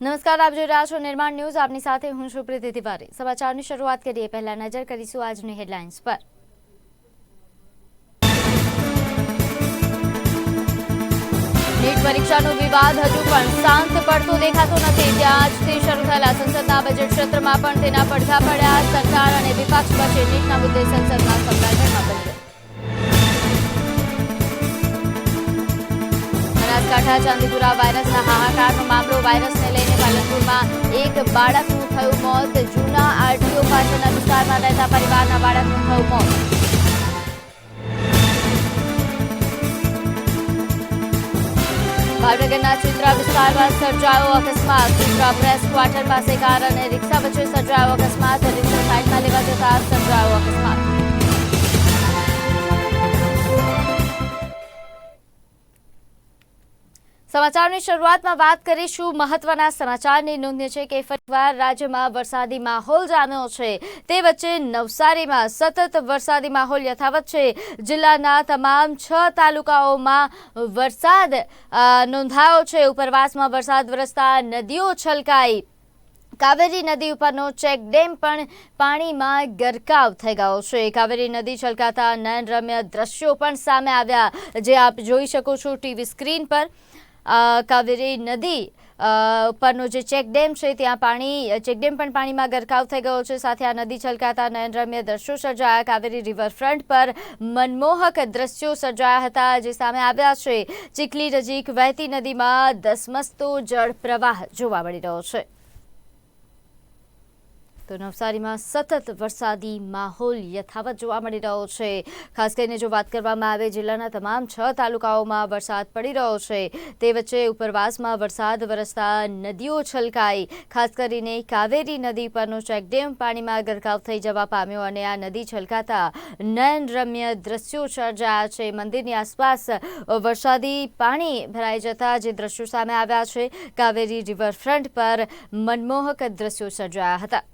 નમસ્કાર, આપ જોઈ રહ્યા છો નિર્માણ ન્યૂઝ. આપની સાથે હું છું પ્રીતિ તિવારી. સમાચારની શરૂઆત કરીએ. પહેલા નજર કરીશું આજની હેડલાઇન્સ પર. નીટ પરીક્ષાનો વિવાદ હજુ પણ શાંત પડતો દેખાતો નથી. ત્યાં આજથી શરૂ થયેલા સંસદના બજેટ સત્રમાં પણ તેના પડઘા પડ્યા. સરકાર અને વિપક્ષ વચ્ચે નીટના મુદ્દે સંસદમાં સંકળાટમાં બની બનાસકાંઠા ચાંદીપુરા વાયરસના હાહાકારનો મામલો વાયરસને લઈને પાલનપુરમાં એક બાળકનું થયું મોત. જૂના આરટીઓ પાસેના વિસ્તારમાં રહેતા પરિવારના બાળકનું થયું મોત. ભાવનગરના ચિત્રા વિસ્તારમાં સર્જાયો અકસ્માત. ચિત્રા પ્રેસ ક્વાર્ટર પાસે કાર અને રિક્ષા વચ્ચે સર્જાયો અકસ્માત. રિક્ષા સાઇડમાં લેવા જતા સર્જાયો અકસ્માત. સમાચારની શરૂઆતમાં વાત કરીશું મહત્વના સમાચારની. નોંધ્ય છે કે ફરીવાર રાજ્યમાં વરસાદી માહોલ જામ્યો છે. તે વચ્ચે નવસારીમાં સતત વરસાદી માહોલ યથાવત છે. જિલ્લાના તમામ છ તાલુકાઓમાં વરસાદ નોંધાયો છે. ઉપરવાસમાં વરસાદ વરસતા નદીઓ છલકાઈ. કાવેરી નદી ઉપરનો ચેક ડેમ પણ પાણીમાં ગરકાવ થઈ ગયો છે. કાવેરી નદી છલકાતા નયનરમ્ય દ્રશ્યો પણ સામે આવ્યા. જે આપ જોઈ શકો છો ટીવી સ્ક્રીન પર. કાવેરી નદી ઉપરનો જે ચેકડેમ છે ત્યાં પાણી, ચેક ડેમ પણ પાણીમાં ગરકાવ થઈ ગયો છે. સાથે આ નદી છલકાતા નયનરમ્ય દ્રશ્યો સર્જાયા. કાવેરી રિવરફ્રન્ટ પર મનમોહક દ્રશ્યો સર્જાયા હતા જે સામે આવ્યા છે. ચીખલી નજીક વહેતી નદીમાં ધસમસતો જળ પ્રવાહ જોવા મળી રહ્યો છે. તો નવસારીમાં સતત વરસાદી માહોલ યથાવત જોવા મળી રહ્યો છે. ખાસ કરીને જો વાત કરવામાં આવે જિલ્લાના તમામ છ તાલુકાઓમાં વરસાદ પડી રહ્યો છે. તે વચ્ચે ઉપરવાસમાં વરસાદ વરસતા નદીઓ છલકાઈ. ખાસ કરીને કાવેરી નદી પરનો ચેકડેમ પાણીમાં ગરકાવ થઈ જવા પામ્યો અને આ નદી છલકાતા નયનરમ્ય દ્રશ્યો સર્જાયા છે. મંદિરની આસપાસ વરસાદી પાણી ભરાઈ જતા જે દ્રશ્યો સામે આવ્યા છે, કાવેરી રિવરફ્રન્ટ પર મનમોહક દ્રશ્યો સર્જાયા હતા.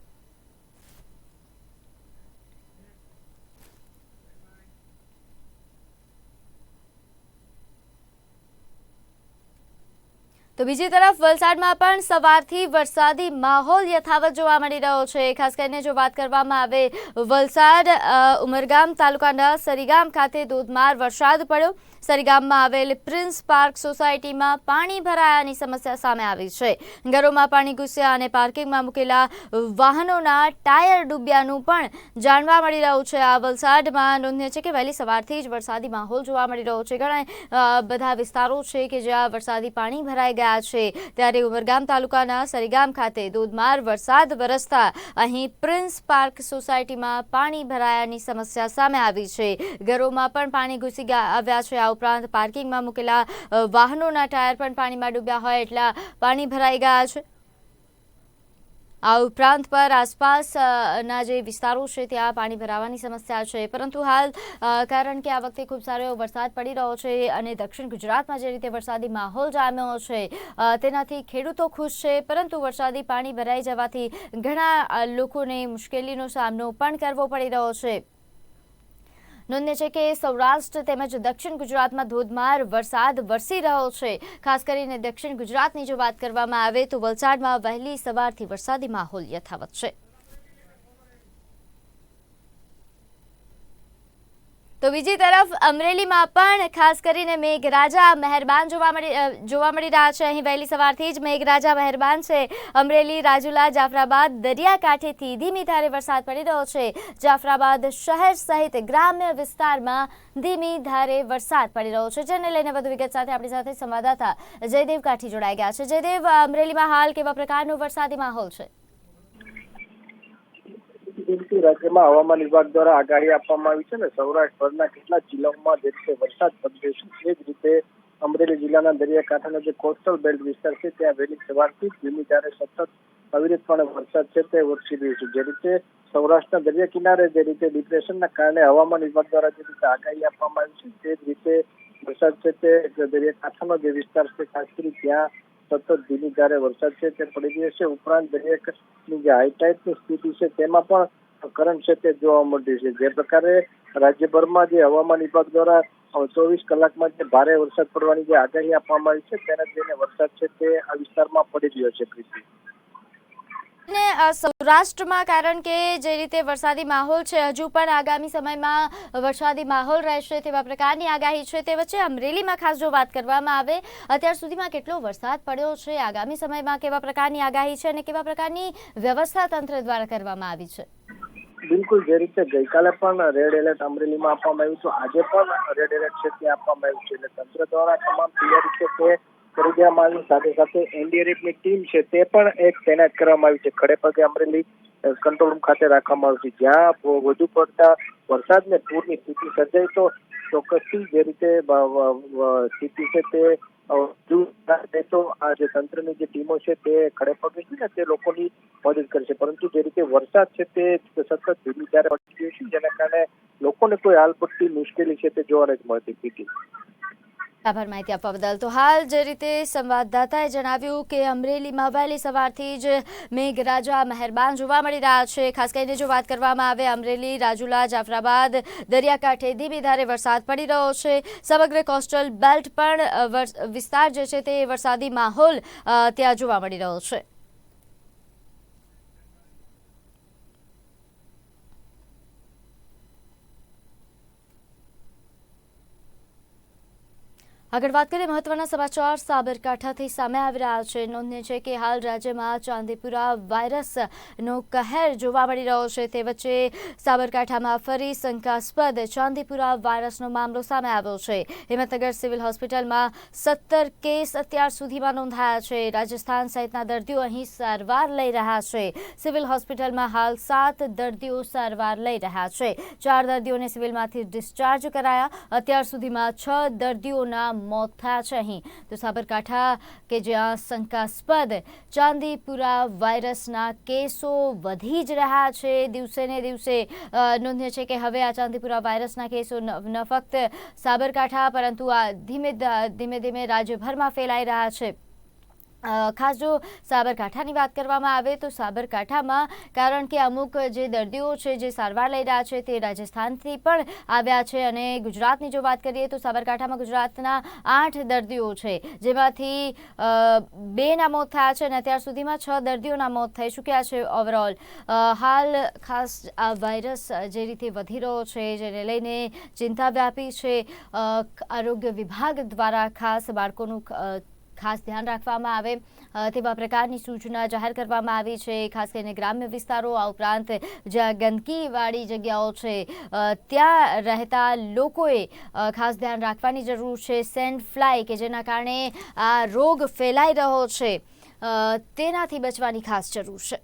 તો બીજી તરફ વલસાડમાં પણ સવારથી વરસાદી માહોલ યથાવત જોવા મળી રહ્યો છે. ખાસ કરીને જો વાત કરવામાં આવે, વલસાડ ઉમરગામ તાલુકાના સરીગામ ખાતે ધોધમાર વરસાદ પડ્યો. સરીગામમાં આવેલ પ્રિન્સ પાર્ક સોસાયટીમાં પાણી ભરાયાની સમસ્યા સામે આવી છે. ઘરોમાં પાણી ઘૂસ્યા અને પાર્કિંગમાં મૂકેલા વાહનોના ટાયર ડૂબ્યાનું પણ જાણવા મળી રહ્યું છે. આ વલસાડમાં નોંધનીય છે કે વહેલી સવારથી જ વરસાદી માહોલ જોવા મળી રહ્યો છે. ઘણા બધા વિસ્તારો છે કે જ્યાં વરસાદી પાણી ભરાઈ ગયા છે. ત્યારે ઉમરગામ તાલુકાના સરીગામ ખાતે ધોધમાર વરસાદ વરસતા અહીં પ્રિન્સ પાર્ક સોસાયટીમાં પાણી ભરાયાની સમસ્યા સામે આવી છે. ઘરોમાં પણ પાણી ઘૂસી આવ્યા છે. ઉપરાંત પાર્કિંગમાં મૂકેલા વાહનોના ટાયર પણ પાણીમાં ડૂબ્યા હોય એટલા પાણી ભરાઈ ગયા છે. આ ઉપરાંત પર આસપાસના જે વિસ્તારો છે, ત્યાં પાણી ભરાવાની સમસ્યા છે. પરંતુ હાલ કારણ કે આ વખતે ખૂબ સારો વરસાદ પડી રહ્યો છે અને દક્ષિણ ગુજરાતમાં જે રીતે વરસાદી માહોલ જામ્યો છે તેનાથી ખેડૂતો ખુશ છે. પરંતુ વરસાદી પાણી ભરાઈ જવાથી ઘણા લોકોને મુશ્કેલીનો સામનો પણ કરવો પડી રહ્યો છે. નોંધ્ય છે કે સૌરાષ્ટ્ર તેમજ દક્ષિણ ગુજરાતમાં ધોધમાર વરસાદ વરસી રહ્યો છે. ખાસ કરીને દક્ષિણ ગુજરાતની જો વાત કરવામાં આવે તો વલસાડમાં વહેલી સવારથી વરસાદી માહોલ યથાવત છે. તો બીજી તરફ અમરેલીમાં પણ ખાસ કરીને મેઘરાજા મહેરબાન જોવા મળી જોવા મળી રહ્યા છે. અહીં વહેલી સવારથી જ મેઘરાજા મહેરબાન છે. અમરેલી, રાજુલા, જાફરાબાદ, દરિયાકાંઠેથી ધીમી ધારે વરસાદ પડી રહ્યો છે. જાફરાબાદ શહેર સહિત ગ્રામ્ય વિસ્તારમાં ધીમી ધારે વરસાદ પડી રહ્યો છે, જેને લઈને વધુ વિગત સાથે આપણી સાથે સંવાદદાતા જયદેવ કાઠી જોડાઈ ગયા છે. જયદેવ, અમરેલીમાં હાલ કેવા પ્રકારનો વરસાદી માહોલ છે? બિલકુલ રાજ્યમાં હવામાન વિભાગ દ્વારા આગાહી આપવામાં આવી છે અને સૌરાષ્ટ્રભરના કેટલાક જિલ્લાઓમાં જે રીતે વરસાદ પડશે એ જ રીતે અમરેલી જિલ્લાના દરિયાકાંઠાનો જે કોસ્ટલ બેલ્ટ વિસ્તાર છે, ત્યાં વહેલી સવારથી ધીમી ધારે સતત અવિરતપણે વરસાદ છે, તે વરસી રહ્યો છે. જે રીતે સૌરાષ્ટ્રના દરિયા કિનારે જે રીતે ડિપ્રેશનના કારણે હવામાન વિભાગ દ્વારા જે રીતે આગાહી આપવામાં આવી છે, તે જ રીતે વરસાદ છે, તે દરિયાકાંઠાનો જે વિસ્તાર છે, ખાસ કરી ત્યાં સતત ધીમી ધારે વરસાદ છે તે પડી રહ્યો છે. ઉપરાંત દરિયાની જે હાઈટાઈટની સ્થિતિ છે તેમાં પણ કરંટ છે તે જોવા મળ્યું છે. જે પ્રકારે રાજ્યભરમાં જે હવામાન વિભાગ દ્વારા ચોવીસ કલાકમાં જે ભારે વરસાદ પડવાની જે આગાહી આપવામાં આવી છે, તેને લઈને વરસાદ છે તે આ વિસ્તારમાં પડી રહ્યો છે. પ્રીતિ અ, સૌરાષ્ટ્રમાં કારણ કે જે રીતે વરસાદી માહોલ છે હજુ પણ આગામી સમયમાં વરસાદી માહોલ રહેશે તેવા પ્રકારની આગાહી છે. તે વચ્ચે અમરેલીમાં ખાસ જો વાત કરવામાં આવે અત્યાર સુધીમાં કેટલો વરસાદ પડ્યો છે આગામી સમયમાં કેવા પ્રકારની આગાહી છે અને કેવા પ્રકારની વ્યવસ્થા તંત્ર દ્વારા કરવામાં આવી છે? બિલકુલ જે રીતે ગઈકાલે પણ રેડ એલર્ટ અમરેલીમાં આપવામાં આવ્યું હતું આજે પણ રેડ એલર્ટ છે તે આપવામાં આવ્યું છે. એટલે તંત્ર દ્વારા તમામ તૈયારી છે તે દેવામાં આવી સાથે સાથે એનડીઆરએફની ટીમ છે તે પણ એક તૈનાત કરવામાં આવી છે. ખડે પગે અમરેલી કંટ્રોલ રૂમ ખાતે રાખવામાં આવી છે જ્યાં વધુ પડતા વરસાદ ને પૂરની સ્થિતિ સર્જાય તો ચોક્કસથી જે રીતે સ્થિતિ છે તે તો આ જે તંત્રની જે ટીમો છે તે ખડે પગે છે ને તે લોકોની મદદ કરશે. પરંતુ જે રીતે વરસાદ છે તે સતત ધીમી ધારે પડી રહ્યો છે, જેના કારણે લોકોને કોઈ હાલ પડતી મુશ્કેલી છે તે જોવા જ મળતી સ્થિતિ આભાર માહિતી આપવા બદલ. તો હાલ જે રીતે સંવાદદાતાએ જણાવ્યું કે અમરેલીમાં વહેલી સવારથી જ મેઘરાજા મહેરબાન જોવા મળી રહ્યા છે. ખાસ કરીને જો વાત કરવામાં આવે અમરેલી, રાજુલા, જાફરાબાદ, દરિયાકાંઠે ધીમી ધારે વરસાદ પડી રહ્યો છે. સમગ્ર કોસ્ટલ બેલ્ટ પણ વિસ્તાર જે છે તે વરસાદી માહોલ ત્યાં જોવા મળી રહ્યો છે. આગળ વાત કરીએ મહત્વના સમાચાર. સાબરકાંઠાથી સામે આવી રહ્યા છે. નોંધનીય છે કે હાલ રાજ્યમાં ચાંદીપુરા વાયરસનો કહેર જોવા મળી રહ્યો છે. તે વચ્ચે સાબરકાંઠામાં ફરી શંકાસ્પદ ચાંદીપુરા વાયરસનો મામલો સામે આવ્યો છે. હિંમતનગર સિવિલ હોસ્પિટલમાં સત્તર કેસ અત્યાર સુધીમાં નોંધાયા છે. રાજસ્થાન સહિતના દર્દીઓ અહીં સારવાર લઈ રહ્યા છે. સિવિલ હોસ્પિટલમાં હાલ સાત દર્દીઓ સારવાર લઈ રહ્યા છે. ચાર દર્દીઓને સિવિલમાંથી ડિસ્ચાર્જ કરાયા. અત્યાર સુધીમાં છ દર્દીઓના મોત થયા છે અહીં. તો સાબરકાંઠા, કે જ્યાં શંકાસ્પદ ચાંદીપુરા વાયરસના કેસો વધી જ રહ્યા છે. દિવસે ને દિવસે નોંધ્ય છે કે હવે આ ચાંદીપુરા વાયરસના કેસો ન ફક્ત સાબરકાંઠા, પરંતુ આ ધીમે ધીમે ધીમે રાજ્યભરમાં ફેલાઈ રહ્યા છે. ખાસ જો સાબરકાંઠાની વાત કરવામાં આવે તો સાબરકાંઠામાં, કારણ કે અમુક જે દર્દીઓ છે, જે સારવાર લઈ રહ્યા છે તે રાજસ્થાનથી પણ આવ્યા છે અને ગુજરાતની જો વાત કરીએ તો સાબરકાંઠામાં ગુજરાતના આઠ દર્દીઓ છે, જેમાંથી બેના મોત થયા છે અને અત્યાર સુધીમાં છ દર્દીઓના મોત થઈ ચૂક્યા છે ઓવરઓલ હાલ ખાસ આ વાયરસ જે રીતે વધી રહ્યો છે, જેને લઈને ચિંતા વ્યાપી છે આરોગ્ય વિભાગ દ્વારા ખાસ બાળકોનું ખાસ ધ્યાન રાખવામાં આવે તેવા પ્રકારની સૂચના જાહેર કરવામાં આવી છે. ખાસ કરીને ગ્રામ્ય વિસ્તારો, આ ઉપરાંત જ્યાં ગંદકીવાળી જગ્યાઓ છે ત્યાં રહેતા લોકોએ ખાસ ધ્યાન રાખવાની જરૂર છે. સેન્ડ ફ્લાય કે જેના કારણે આ રોગ ફેલાઈ રહ્યો છે તેનાથી બચવાની ખાસ જરૂર છે.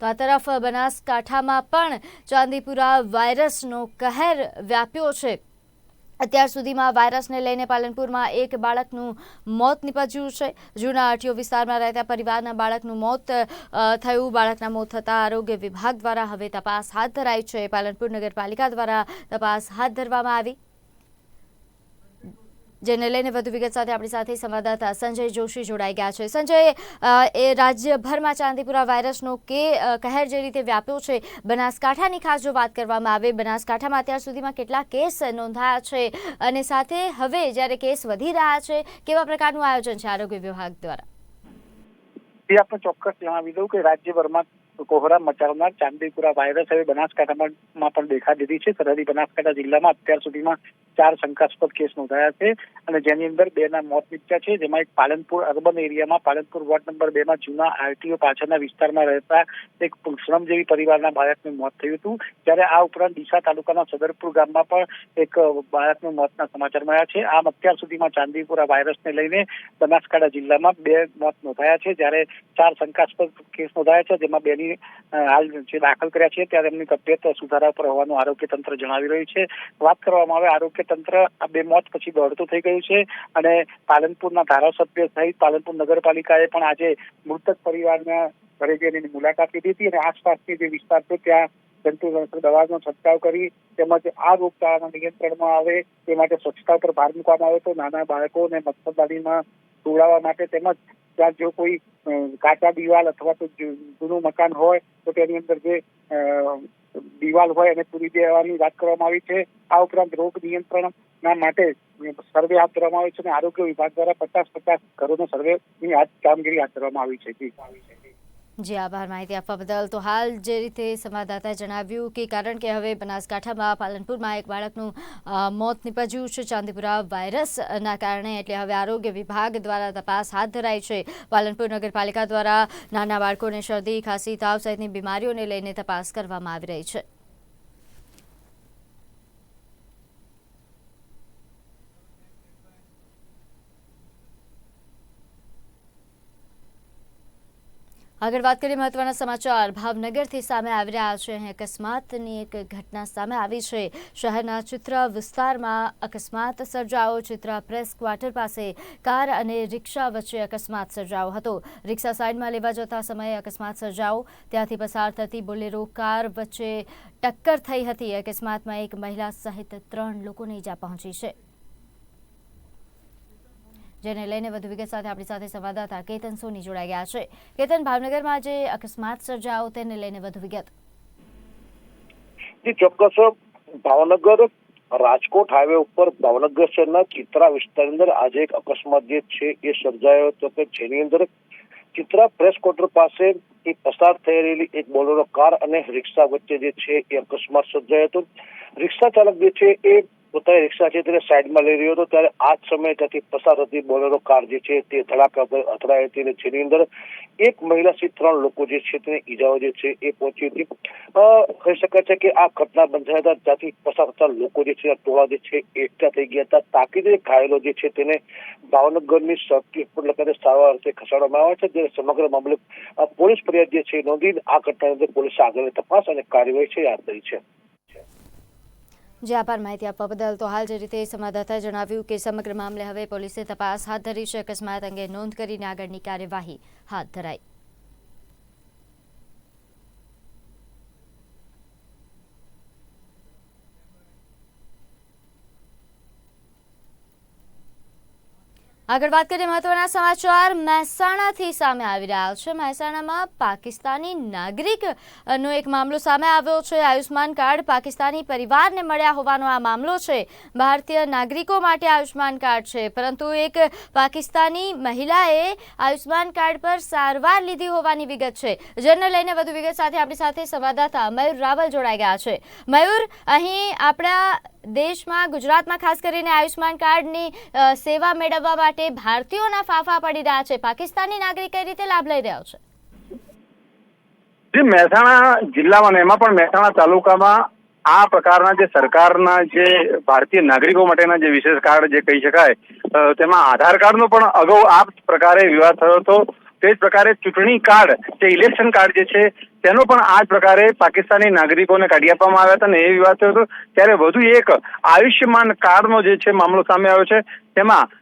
તો આ તરફ બનાસકાંઠામાં પણ ચાંદીપુરા વાયરસનો કહેર વ્યાપ્યો છે. અત્યાર સુધીમાં વાયરસને લઈને પાલનપુરમાં એક બાળકનું મોત નિપજ્યું છે. જૂના અટીઓ વિસ્તારમાં રહેતા પરિવારના બાળકનું મોત થયું. બાળકના મોત થતાં આરોગ્ય વિભાગ દ્વારા હવે તપાસ હાથ ધરાઈ છે. પાલનપુર નગરપાલિકા દ્વારા તપાસ હાથ ધરવામાં આવી. જેને લઈને વધુ વિગત સાથે આપણી સાથે સંવાદદાતા સંજય જોશી જોડાઈ ગયા છે. સંજય એ રાજ્યભરમાં ચાંદીપુરા વાયરસનો કે કહેર જે રીતે વ્યાપ્યો છે, બનાસકાંઠાની ખાસ જો વાત કરવામાં આવે, બનાસકાંઠામાં અત્યાર સુધીમાં કેટલા કેસ નોંધાયા છે અને સાથે હવે જ્યારે કેસ વધી રહ્યા છે, કેવા પ્રકારનું આયોજન છે આરોગ્ય વિભાગ દ્વારા? આપણે ચોક્કસ જણાવી દઉં કે રાજ્યભરમાં કોહરા મચાવનાર ચાંદીપુરા વાયરસ હવે બનાસકાંઠામાં પણ દેખા દીધી છે. સરહદી બનાસકાંઠા જિલ્લામાં અત્યાર સુધીમાં ચાર શંકાસ્પદ કેસ નોંધાયા છે અને જેની અંદર બે ના મોત નીપજ્યા છે. જેમાં એક પાલનપુર અર્બન એરિયામાં, પાલનપુર વોર્ડ નંબર બે માં જૂના આરટીઓ પાછળના વિસ્તારમાં રહેતા એક શ્રમજીવી પરિવારના બાળકનું મોત થયું હતું. જ્યારે આ ઉપરાંત ડીસા તાલુકાના સદરપુર ગામમાં પણ એક બાળકનું મોતના સમાચાર મળ્યા છે. આમ અત્યાર સુધીમાં ચાંદીપુરા વાયરસને લઈને બનાસકાંઠા જિલ્લામાં બે મોત નોંધાયા છે. જ્યારે ચાર શંકાસ્પદ કેસ નોંધાયા છે, જેમાં બેની અ, હાલ જે દાખલ કર્યા છે ત્યારે એમની તબિયત સુધારા પર હોવાનું આરોગ્ય તંત્ર જણાવી રહ્યું છે. વાત કરવામાં આવે આરોગ્ય તંત્ર આ બે મોત પછી દોડતું થઈ ગયું છે અને પાલનપુરના ધારાસભ્ય સહિત પાલનપુર નગરપાલિકાએ પણ આજે મૃતક પરિવારના ઘરે જઈને મુલાકાત લીધી હતી અને આસપાસની જે વિસ્તાર છે ત્યાં જંતુનાશક દવાનો છંટકાવ કરી તેમજ આ રોગચાળાના નિયંત્રણમાં આવે તે માટે સ્વચ્છતા પર ભાર મૂકવામાં આવે તો નાના બાળકોને મચ્છરદાનીમાં જોડાવા માટે તેમજ ત્યાં જો કોઈ કાચા દિવાલ અથવા તો જૂનું મકાન હોય, તો તેની અંદર જે દિવાલ હોય એને પૂરી દેવાની વાત કરવામાં આવી છે. આ ઉપરાંત રોગ નિયંત્રણના માટે સર્વે હાથ ધરવામાં આવે છે અને આરોગ્ય વિભાગ દ્વારા પચાસ પચાસ ઘરોનો સર્વેની હાથ કામગીરી હાથ ધરવામાં આવી છે. જી, આભાર માહિતી આપવા બદલ. તો હાલ જે રીતે સંવાદદાતાએ જણાવ્યું કે કારણ કે હવે બનાસકાંઠામાં પાલનપુરમાં એક બાળકનું મોત નીપજ્યું છે, ચાંદીપુરા વાયરસના કારણે, એટલે હવે આરોગ્ય વિભાગ દ્વારા તપાસ હાથ ધરાઈ છે. પાલનપુર નગરપાલિકા દ્વારા નાના બાળકોને શરદી, ખાંસી, તાવ સહિતની બીમારીઓને લઈને તપાસ કરવામાં આવી રહી છે. આગળ વાત કરીએ મહત્વના સમાચાર. ભાવનગરથી સામે આવી રહ્યા છે અહીં અકસ્માતની એક ઘટના સામે આવી છે. શહેરના ચિત્રા વિસ્તારમાં અકસ્માત સર્જાયો. ચિત્રા પ્રેસ ક્વાર્ટર પાસે કાર અને રિક્ષા વચ્ચે અકસ્માત સર્જાયો હતો. રિક્ષા સાઈડમાં લેવા જતા સમયે અકસ્માત સર્જાયો. ત્યાંથી પસાર થતી બોલેરો કાર વચ્ચે ટક્કર થઈ હતી. અકસ્માતમાં એક મહિલા સહિત ત્રણ લોકોને ઈજા પહોંચી છે. જેને લઈને વધુ વિગત સાથે આપણી સાથે સંવાદદાતા કેતન સોની જોડાઈ ગયા છે. કેતન, ભાવનગરમાં જે અકસ્માત સર્જાયો તેને લઈને વધુ વિગત. ચોક્કસ. ભાવનગર રાજકોટ હાઈવે ઉપર ભાવનગર શહેરના ચિત્રા વિસ્તારની અંદર આજે એક અકસ્માત જે છે એ સર્જાયો હતો કે જેની અંદર ચિત્રા પ્રેસ ક્વાર્ટર પાસે એ પસાર થઈ રહેલી એક બોલેરો કાર અને રિક્ષા વચ્ચે જે છે એ અકસ્માત સર્જાયો હતો. રિક્ષા ચાલક જે છે એ પોતાની રિક્ષા છે તેને સાઈડમાં લઈ રહ્યો હતો, ત્યારે આ જ સમયે ત્યાંથી પસાર થતી બોલેરો કાર જે છે તે ધડાકા અથડાઈ હતી અને જેની અંદર એક મહિલા સહિત ત્રણ લોકો જે છે તેને ઈજાઓ જે છે એ પહોંચી હતી. કહી શકાય છે કે આ ઘટના બંધાયા હતા, ત્યાંથી પસાર થતા લોકો જે છે ટોળા જે છે એકઠા થઈ ગયા હતા. તાકીદે ઘાયલો જે છે તેને ભાવનગરની સર્કિટ હોસ્પિટલ ખાતે સારવાર અર્થે ખસેડવામાં આવે છે જ્યારે સમગ્ર મામલે પોલીસ ફરિયાદ જે છે નોંધી આ ઘટનાની અંદર પોલીસે આગળની તપાસ અને કાર્યવાહી છે યાદ ધરી છે. જે આભાર માહિતી આપવા બદલ તો હાલ જે રીતે સંવાદદાતાએ જણાવ્યું કે સમગ્ર મામલે હવે પોલીસે તપાસ હાથ ધરી છે. અકસ્માત અંગે નોંધ કરીને આગળની કાર્યવાહી હાથ ધરાઈ. આગળ વાત કરીએ મહત્વના સમાચાર. મહેસાણાથી સામે આવી રહ્યા છે. મહેસાણામાં પાકિસ્તાની નાગરિકનો એક મામલો સામે આવ્યો છે. આયુષ્માન કાર્ડ પાકિસ્તાની પરિવારને મળ્યા હોવાનો આ મામલો છે. ભારતીય નાગરિકો માટે આયુષ્માન કાર્ડ છે. પરંતુ એક પાકિસ્તાની મહિલાએ આયુષ્માન કાર્ડ પર સારવાર લીધી હોવાની વિગત છે. જેને લઈને વધુ વિગત સાથે આપણી સાથે સંવાદદાતા મયુર રાવલ જોડાઈ ગયા છે. મયુર, અહીં આપણા દેશમાં ગુજરાતમાં ખાસ કરીને આયુષ્માન કાર્ડની સેવા મેળવવા માટે ભારતીયોના ફાફા પડી રહ્યા છે. પાકિસ્તાની નાગરિક કઈ રીતે લાભ લઈ રહ્યો છે? મહેસાણા જિલ્લામાં એમાં પણ મહેસાણા તાલુકામાં આ પ્રકારના જે સરકારના જે ભારતીય નાગરિકો માટેના જે વિશેષ કાર્ડ જે કહી શકાય તેમાં આધાર કાર્ડનો પણ અગાઉ આ પ્રકારે વિવાદ થયો હતો. તે જ પ્રકારે ચૂંટણી કાર્ડ, જે ઇલેક્શન કાર્ડ જે છે તેનો પણ આ જ પ્રકારે પાકિસ્તાની નાગરિકોને કાઢી આપવામાં આવ્યા હતા ને એ વિવાદ થયો હતો ત્યારે વધુ એક આયુષ્યમાન કાર્ડનો જે છે મામલો સામે આવ્યો છે, તેમાં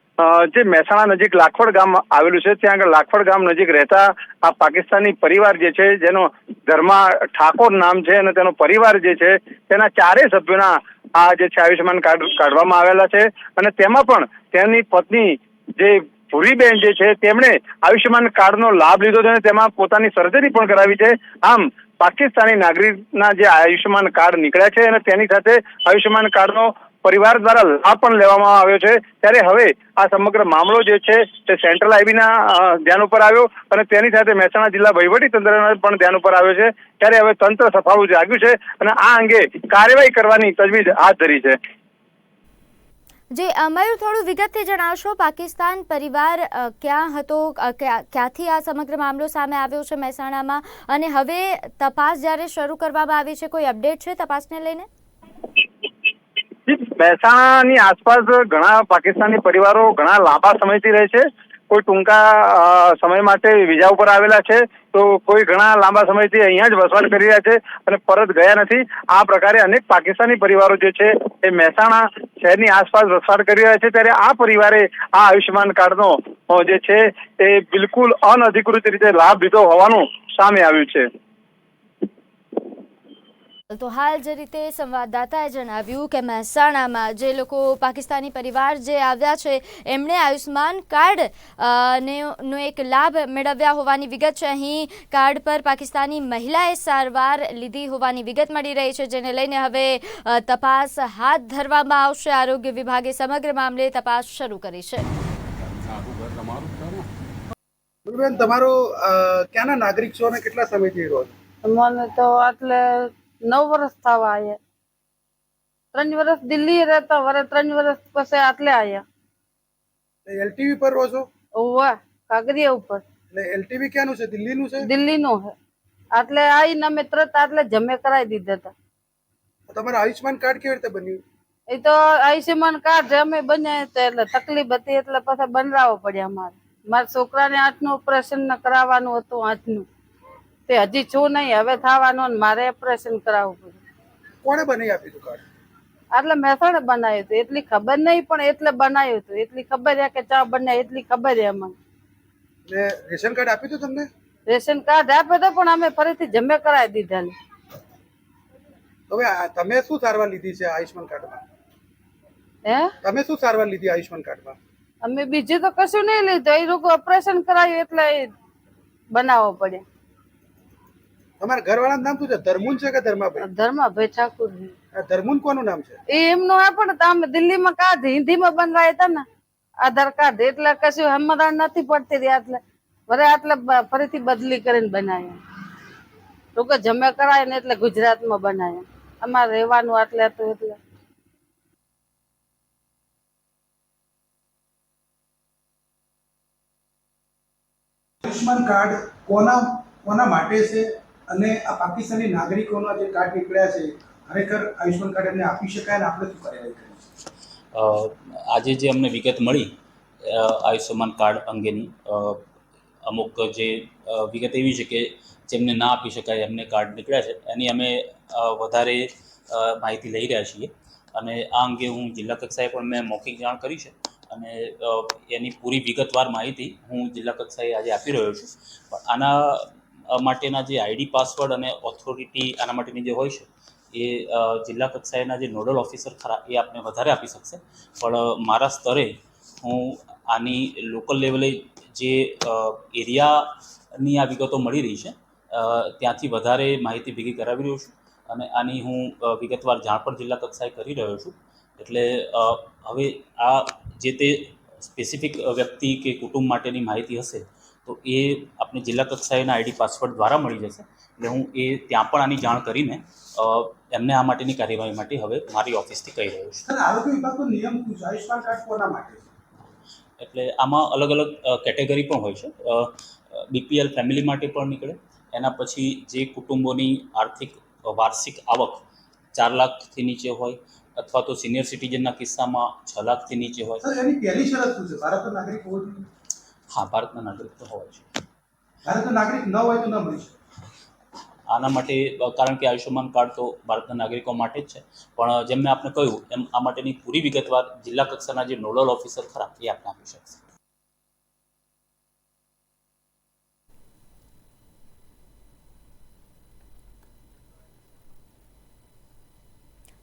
જે મહેસાણા નજીક લાખવડ ગામ આવેલું છે, ત્યાં આગળ લાખવડ ગામ નજીક રહેતા આ પાકિસ્તાની પરિવાર જે છે, જેનો ધર્મા ઠાકોર નામ છે અને તેનો પરિવાર જે છે, તેના ચારેય સભ્યોના આ જે છે આયુષ્યમાન કાર્ડ કાઢવામાં આવેલા છે અને તેમાં પણ તેની પત્ની જે ભૂરીબેન જે છે, તેમણે આયુષ્યમાન કાર્ડનો લાભ લીધો છે અને તેમાં પોતાની સર્જરી પણ કરાવી છે. આમ, પાકિસ્તાની નાગરિકના જે આયુષ્યમાન કાર્ડ નીકળ્યા છે અને તેની સાથે આયુષ્યમાન કાર્ડનો પરિવાર દ્વારા લાભ પણ લેવામાં આવ્યો છે. ત્યારે હવે આ સમગ્ર મામલો જે છે, તે સેન્ટ્રલ આઈબીના ધ્યાન ઉપર આવ્યો અને તેની સાથે મહેસાણા જિલ્લા વહીવટી તંત્રના પણ ધ્યાન ઉપર આવ્યો છે. ત્યારે હવે તંત્ર સફાળું જાગ્યું છે અને આ અંગે કાર્યવાહી કરવાની તજવીજ હાથ ધરી છે. જે મયુર, થોડું વિગતથી જણાવશો. પાકિસ્તાન પરિવાર ક્યાં હતો ક્યાંથી આ સમગ્ર મામલો સામે આવ્યો છે મહેસાણામાં? અને હવે તપાસ જ્યારે શરૂ કરવામાં આવી છે, કોઈ અપડેટ છે તપાસને લઈને? મહેસાણાની આસપાસ ઘણા પાકિસ્તાની પરિવારો ઘણા લાંબા સમયથી રહે છે. કોઈ ટૂંકા સમય માટે વિઝા ઉપર આવેલા છે. તો કોઈ ઘણા લાંબા સમયથી અહીંયા જ વસવાટ કરી રહ્યા છે અને પરત ગયા નથી. આ પ્રકારે અનેક પાકિસ્તાની પરિવારો જે છે એ મહેસાણા શહેરની આસપાસ વસવાટ કરી રહ્યા છે. ત્યારે આ પરિવારે આ આયુષ્યમાન કાર્ડનો જે છે એ બિલકુલ અનધિકૃત રીતે લાભ લીધો હોવાનું સામે આવ્યું છે. તો હાલ જે રીતે સંવાદદાતાએ જણાવ્યું કે મહેસાણામાં જે લોકો પાકિસ્તાની પરિવાર જે આવ્યા છે એમણે આયુષ્માન કાર્ડ નો એક લાભ મેળવ્યા હોવાની વિગત છે. અહીં કાર્ડ પર પાકિસ્તાની મહિલાએ સારવાર લીધી હોવાની વિગત મળી રહી છે જેને લઈને હવે તપાસ હાથ ધરવામાં આવશે. આરોગ્ય વિભાગે સમગ્ર મામલે તપાસ શરૂ કરી છે. તમારો ક્યાંના નાગરિક છો અને કેટલા સમયથી રહો છો? મને તો એટલે નવ વર્ષ થવા આયા. ત્રણ વર્ષ દિલ્હી રહેતા વરે ત્રણ વર્ષ પછી આટલે આયા. એલટીવી પર રહો છો? ઓવા કાગરિયા ઉપર. એટલે એલટીવી ક્યાંનું છે? દિલ્હીનું છે? દિલ્હી નું હે. આટલે આવીને અમે તરત આટલે જમે કરાવી દીધા હતા. તમારું આયુષ્માન કાર્ડ કેવી રીતે બન્યું? એ તો આયુષ્યમાન કાર્ડ અમે બન્યા હતા એટલે તકલીફ હતી એટલે પછી બનાવવો પડ્યા અમારે. મારા છોકરાને આંખનું ઓપરેશન કરાવવાનું હતું આંખનું તે હજી છું નહીં હવે થવાનું મારે ઓપરેશન કરાવવું પડ્યું કોણે બનાવી આપ્યું હતું કાર્ડ? એટલે મહેસાણે બનાવ્યું હતું એટલી ખબર નહીં પણ એટલે બનાવ્યું હતું. એટલી ખબર છે કે ચા બનાવી એટલી ખબર છે અમને રેશન કાર્ડ આપ્યું હતું તમને? રેશન કાર્ડ આપ્યું હતું પણ અમે ફરીથી જમે કરાવી દીધા હવે તમે શું સારવાર લીધી છે આયુષ્માન કાર્ડમાં? હે? તમે શું સારવાર લીધી આયુષ્માન કાર્ડમાં? અમે બીજું તો કશું નહીં લીધું એ લોકો ઓપરેશન કરાવ્યું એટલે એ બનાવવો પડે તમારા ઘરવાળાનું નામ શું છે? ધર્મુન છે કે ધર્માભાઈ? ધર્માભાઈ ઠાકુર. ધર્મુન કોનું નામ છે? એ એમનું આ પણ તમે દિલ્હીમાં કાર્ડ હિન્દીમાં બનાવ્યા હતા ને? આધાર કાર્ડ એટલે કશું હમદાન નથી પડતી રહી એટલે વરે આટલે ફરીથી બદલી કરીને બનાવ્યા. લોકો જમે કરાય ને એટલે ગુજરાતમાં બનાવ્યા. અમારે રહેવાનું આટલે હતું એટલે. આયુષ્માન કાર્ડ કોના કોના માટે છે? અને આ પાકિસ્તાની નાગરિકોના જે કાર્ડ નીકળ્યા છે, ખરેખર આયુષ્માન કાર્ડ એમને આપી શકાય અને આપણે શું કાર્યવાહી કરી આજે જે અમને વિગત મળી આયુષ્યમાન કાર્ડ અંગેની અમુક જે વિગત એવી છે કે જેમને ના આપી શકાય એમને કાર્ડ નીકળ્યા છે, એની અમે વધારે માહિતી લઈ રહ્યા છીએ. અને આ અંગે હું જિલ્લા કક્ષાએ પણ મેં મૌખિક જાણ કરી છે અને એની પૂરી વિગતવાર માહિતી હું જિલ્લા કક્ષાએ આજે આપી રહ્યો છું. પણ આના માટેના જે આઈડી પાસવર્ડ અને ઓથોરિટી આના માટેની જે હોય છે, એ જિલ્લા કક્ષાએના જે નોડલ ઓફિસર ખરા, એ આપને વધારે આપી શકશે. પણ મારા સ્તરે હું આની લોકલ લેવલે જે એરિયાની આ વિગતો મળી રહી છે ત્યાંથી વધારે માહિતી ભેગી કરાવી રહ્યો છું અને આની હું વિગતવાર જાણ પણ જિલ્લા કક્ષાએ કરી રહ્યો છું. એટલે હવે આ જે તે સ્પેસિફિક વ્યક્તિ કે કુટુંબ માટેની માહિતી હશે તો એ આપને જિલ્લા કક્ષાએના આઈડી પાસવર્ડ દ્વારા મળી જશે. એટલે હું એ ત્યાં પણ આની જાણ કરીને એમને આ માટેની કાર્યવાહી માટે હવે મારી ઓફિસથી કહી રહ્યો છું. આરોગ્ય વિભાગનો નિયમ શું કાર્ડ કોના માટે એટલે આમાં અલગ અલગ કેટેગરી પણ હોય છે. બીપીએલ ફેમિલી માટે પણ નીકળે. એના પછી જે કુટુંબોની આર્થિક વાર્ષિક આવક ચાર લાખથી નીચે હોય અથવા તો સિનિયર સિટીઝનના કિસ્સામાં છ લાખથી નીચે હોય. એની પહેલી શરત શું છે? ભારતનો નાગરિક હોવો જોઈએ? હા ભારતના નાગરિક તો ભારતનો નાગરિક ન હોય તો ન મળી શકે. આના માટે કારણ કે આયુષ્યમાન કાર્ડ તો ભારતના નાગરિકો માટે જ છે. પણ જેમ મેં આપને કહ્યું એમ આ માટેની પૂરી વિગતવાર જિલ્લા કક્ષાના જે નોડલ ઓફિસર ખરા એ આપને આપી શકશે.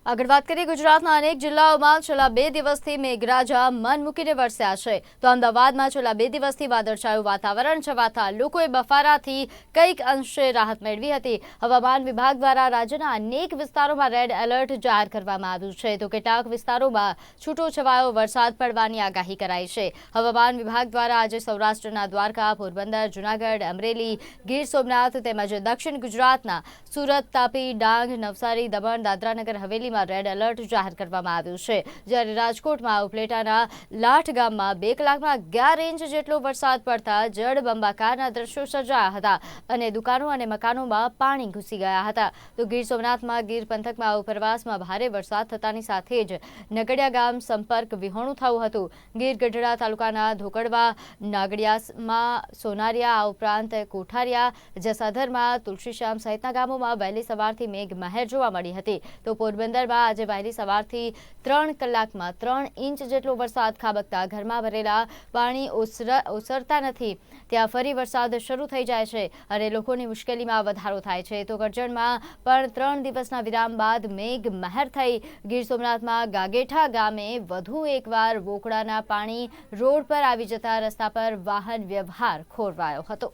આગળ વાત કરીએ ગુજરાતના અનેક જિલ્લાઓમાં છેલ્લા બે દિવસથી મેઘરાજા મન મૂકીને વરસ્યા છે. તો અમદાવાદમાં છેલ્લા બે દિવસથી વાદળછાયું વાતાવરણ છવાતા લોકોએ બફારાથી કંઈક અંશે રાહત મેળવી હતી. હવામાન વિભાગ દ્વારા રાજ્યના અનેક વિસ્તારોમાં રેડ એલર્ટ જાહેર કરવામાં આવ્યું છે. તો કેટલાક વિસ્તારોમાં છૂટો છવાયો વરસાદ પડવાની આગાહી કરાઈ છે. હવામાન વિભાગ દ્વારા આજે સૌરાષ્ટ્રના દ્વારકા, પોરબંદર, જૂનાગઢ, અમરેલી, ગીર સોમનાથ તેમજ દક્ષિણ ગુજરાતના સુરત, તાપી, ડાંગ, નવસારી, દમણ, દાદરાનગર હવેલીમાં રેડ એલર્ટ જાહેર કરવામાં આવ્યું છે. જ્યારે રાજકોટમાં ઉપલેટાના લાઠ ગામમાં બે કલાકમાં અગિયાર ઇંચ જેટલો વરસાદ પડતા જળબંબાકારના દ્રશ્યો સર્જાયા હતા અને દુકાનો અને મકાનોમાં પાણી ઘૂસી ગયા હતા. તો ગીર સોમનાથમાં, ગીર પંથકમાં, ઉપરવાસમાં ભારે વરસાદ થતાની સાથે જ નગડિયા ગામ સંપર્ક વિહોણું થયું હતું. ગીર ગઢડા તાલુકાના ધોકડવા, નાગડિયામાં સોનારિયા, આ ઉપરાંત કોઠારિયા, જસાધરમાં, તુલસીશ્યામ સહિતના ગામોમાં વહેલી સવારથી મેઘ મહેર જોવા મળી હતી. તો પોરબંદર શહેરમાં આજે વહેલી સવારથી ત્રણ કલાકમાં ત્રણ ઇંચ જેટલો વરસાદ ખાબકતા ઘરમાં ભરેલા પાણી ઓસરતા નથી. ત્યાં ફરી વરસાદ શરૂ થઈ જાય છે અને લોકોની મુશ્કેલીમાં વધારો થાય છે. તો કરજણમાં પણ ત્રણ દિવસના વિરામ બાદ મેઘ મહેર થઈ. ગીર સોમનાથમાં ગાગેઠા ગામે વધુ એકવાર વોકડાના પાણી રોડ પર આવી જતા રસ્તા પર વાહન વ્યવહાર ખોરવાયો હતો.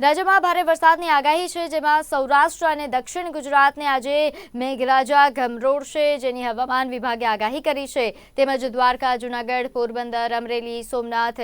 રાજ્યમાં ભારે વરસાદની આગાહી છે, જેમાં સૌરાષ્ટ્ર અને દક્ષિણ ગુજરાતને આજે મેઘરાજા ગમરોડશે જેની હવામાન વિભાગે આગાહી કરી છે. તેમજ દ્વારકા, જૂનાગઢ, પોરબંદર, અમરેલી, સોમનાથ,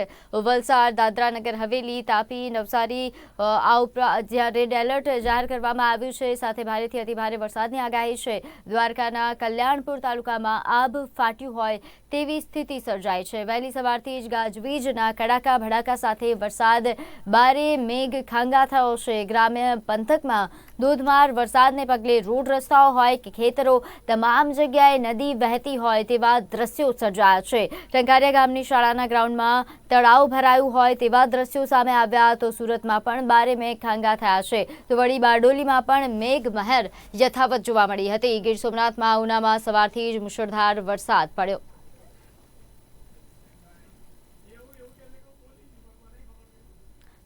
વલસાડ, દાદરાનગર, હવેલી, તાપી, નવસારી આ ઉપરાંત જ્યાં રેડ એલર્ટ જાહેર કરવામાં આવ્યું છે, સાથે ભારેથી અતિભારે વરસાદની આગાહી છે. દ્વારકાના કલ્યાણપુર તાલુકામાં આબ ફાટ્યું હોય તેવી સ્થિતિ સર્જાઈ છે. વહેલી સવારથી જ ગાજવીજના કડાકા ભડાકા સાથે વરસાદ, બારે મેઘ ખાંગા થયો છે. ગ્રામ્ય પંથકમાં ધોધમાર વરસાદને પગલે રોડ રસ્તાઓ હોય કે ખેતરો, તમામ જગ્યાએ નદી વહેતી હોય તેવા દ્રશ્યો સર્જાયા છે. ટંકારિયા ગામની શાળાના ગ્રાઉન્ડમાં તળાવ ભરાયું હોય તેવા દ્રશ્યો સામે આવ્યા તો સુરતમાં પણ બારે મેઘ ખાંગા થયા છે. તો વળી બારડોલીમાં પણ મેઘ મહેર યથાવત જોવા મળી હતી. ગીર સોમનાથમાં ઉનામાં સવારથી જ મુશળધાર વરસાદ પડ્યો.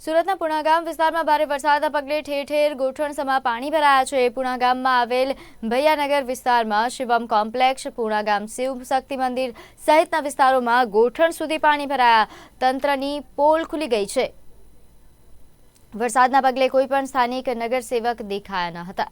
સુરતના પુણાગામ વિસ્તારમાં ભારે વરસાદના પગલે ઠેર ઠેર ગોઠણસમાં પાણી ભરાયા છે. પુણાગામમાં આવેલ ભૈયાનગર વિસ્તારમાં શિવમ કોમ્પ્લેક્ષ પુણાગામ શિવ શક્તિ મંદિર સહિતના વિસ્તારોમાં ગોઠણ સુધી પાણી ભરાયા. તંત્રની પોલ ખુલી ગઈ છે. વરસાદના પગલે કોઈ પણ સ્થાનિક નગરસેવક દેખાયા ન હતા.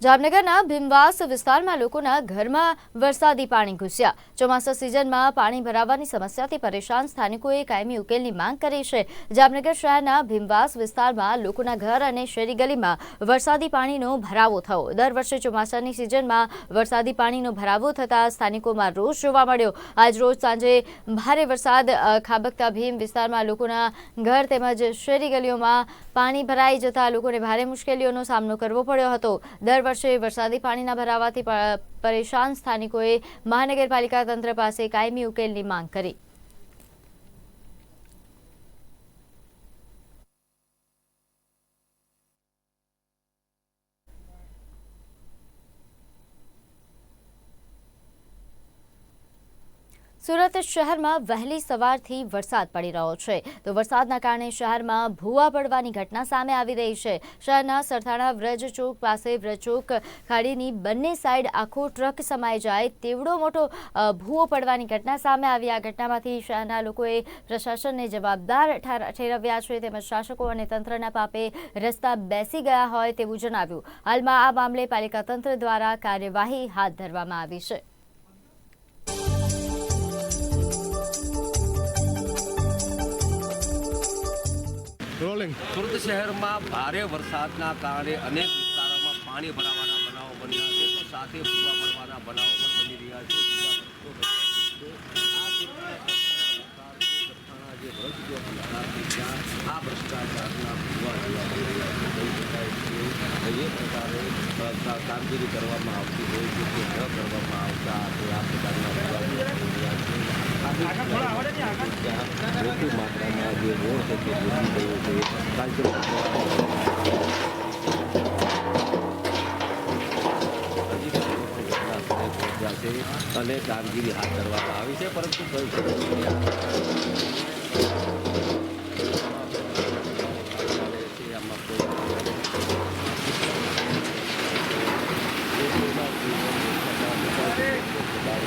જામનગરના ભીમવાસ વિસ્તારમાં લોકોના ઘરમાં વરસાદી પાણી ઘૂસ્યા. ચોમાસા સિઝનમાં પાણી ભરાવાની સમસ્યાથી પરેશાન સ્થાનિકોએ કાયમી ઉકેલની માંગ કરી છે. જામનગર શહેરના ભીમવાસ વિસ્તારમાં લોકોના ઘર અને શેરી ગલીમાં વરસાદી પાણીનો ભરાવો થયો. દર વર્ષે ચોમાસાની સિઝનમાં વરસાદી પાણીનો ભરાવો થતાં સ્થાનિકોમાં રોષ જોવા મળ્યો. આજ રોજ સાંજે ભારે વરસાદ ખાબકતા ભીમ વિસ્તારમાં લોકોના ઘર તેમજ શેરી ગલીઓમાં પાણી ભરાઈ જતા લોકોને ભારે મુશ્કેલીઓનો સામનો કરવો પડ્યો હતો. દર વર્ષે વરસાદી પાણીના ભરાવાથી પરેશાન સ્થાનિકોએ મહાનગરપાલિકા તંત્ર પાસે કાયમી ઉકેલની માંગ કરી. સુરત શહેરમાં વહેલી સવારથી વરસાદ પડી રહ્યો છે. તો વરસાદના કારણે શહેરમાં ભૂવા પડવાની ઘટના સામે આવી રહી છે. શહેરના સરથાણા વ્રજ ચોક પાસે વ્રજ ચોક ખાડીની બંને સાઈડ આખો ટ્રક સમાઈ જાય તેવડો મોટો ભૂવો પડવાની ઘટના સામે આવી. આ ઘટનામાંથી શહેરના લોકોએ પ્રશાસનને જવાબદાર ઠાર- ઠેરવ્યા છે. તેમજ શાસકો અને તંત્રના પાપે રસ્તા બેસી ગયા હોય તેવું જણાવ્યું. હાલમાં આ મામલે પાલિકા તંત્ર દ્વારા કાર્યવાહી હાથ ધરવામાં આવી છે. સુરત શહેરમાં ભારે વરસાદના કારણે અનેક વિસ્તારોમાં પાણી ભરાવાના બનાવો બન્યા છે. તો સાથે ભૂવા પડવાના બનાવો પણ બની રહ્યા છે આ સુરતના સરથાણા જે ભરત ચોક વિસ્તાર છે ત્યાં આ ભ્રષ્ટાચારના કે જે પ્રકારે કામગીરી કરવામાં આવતી હોય છે તે ન કરવામાં આવતા તે આ પ્રકારના મોટી માત્રામાં જે રોડ છે તે ડૂબી ગયો છે. કાલચર અને કામગીરી હાથ ધરવામાં આવી છે પરંતુ કહી શકાય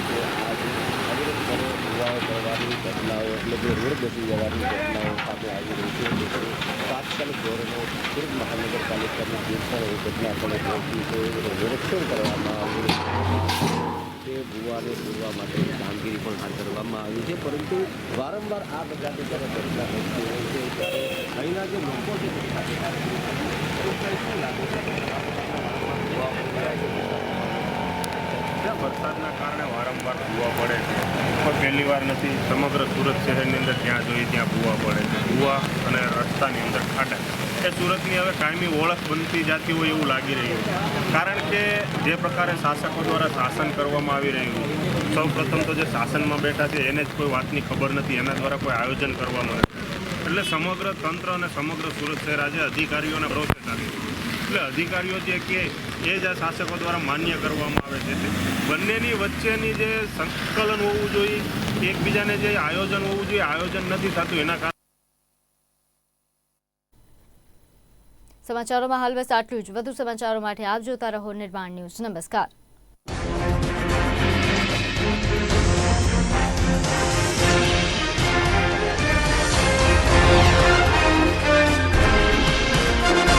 કે આ આમાં કોઈ ઘટનાઓ એટલે કે રોડ બેસી જવાની ઘટનાઓ સામે આવી રહી છે એટલે તાત્કાલિક ધોરણે સુરત મહાનગરપાલિકાની જે પણ એ ઘટના સ્થળે પહોંચી છે એનું નિરીક્ષણ કરવામાં આવ્યું તે ભૂવાને પૂરવા માટેની કામગીરી પણ હાથ ધરવામાં આવી છે પરંતુ વારંવાર આ પ્રકારની જ્યારે ઘટના બનતી હોય છે ત્યારે અહીંના જે લોકો છે તે સાથે શું લાગે છે જ્યાં વરસાદના કારણે વારંવાર ભૂવા પડે છે પણ પહેલી વાર નથી, સમગ્ર સુરત શહેરની અંદર જ્યાં જોઈએ ત્યાં ભૂવા પડે છે. ભૂવા અને રસ્તાની અંદર ખાડા. એ સુરતની હવે કાયમી ઓળખ બનતી જતી હોય એવું લાગી રહ્યું છે. કારણ કે જે પ્રકારે શાસકો દ્વારા શાસન કરવામાં આવી રહ્યું સૌ પ્રથમ તો જે શાસનમાં બેઠા છે, એને જ કોઈ વાતની ખબર નથી, એના દ્વારા કોઈ આયોજન કરવામાં નથી. એટલે સમગ્ર તંત્ર અને સમગ્ર સુરત શહેર આજે અધિકારીઓના ભરોસે ચાલે એટલે અધિકારીઓ જે કે, એ જ આ શાસકો દ્વારા માન્ય કરવામાં આવે છે. બંનેની વચ્ચેની જે સંકલન હોવું જોઈએ, એકબીજાને જે આયોજન હોવું જોઈએ, આયોજન નથી થતું એના કારણે. સમાચારોમાં હાલ બસ આટલું જ. વધુ સમાચારો માટે આપ જોતા રહો નિર્માણ ન્યૂઝ. નમસ્કાર.